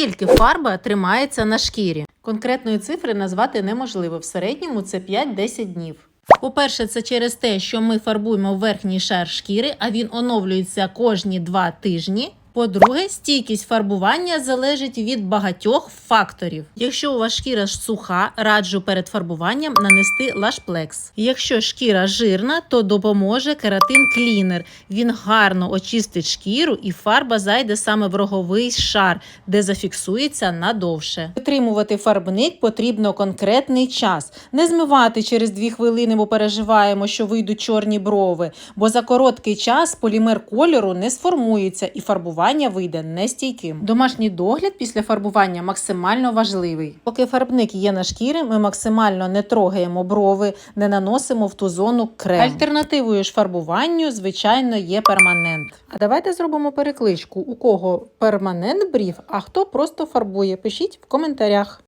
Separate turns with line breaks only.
Скільки фарба тримається на шкірі? Конкретної цифри назвати неможливо. В середньому це 5-10 днів. По-перше, це через те, що ми фарбуємо верхній шар шкіри, а він оновлюється кожні 2 тижні. По-друге, стійкість фарбування залежить від багатьох факторів. Якщо у вас шкіра суха, раджу перед фарбуванням нанести лашплекс. Якщо шкіра жирна, то допоможе кератин клінер. Він гарно очистить шкіру і фарба зайде саме в роговий шар, де зафіксується надовше. Витримувати фарбник потрібно конкретний час. Не змивати через 2 хвилини, бо переживаємо, що вийдуть чорні брови, бо за короткий час полімер кольору не сформується і фарбування вийде нестійким. Домашній догляд після фарбування максимально важливий. Поки фарбник є на шкірі, ми максимально не трогаємо брови, не наносимо в ту зону крем. Альтернативою ж фарбуванню, звичайно, є перманент. А давайте зробимо перекличку, у кого перманент брів, а хто просто фарбує. Пишіть в коментарях.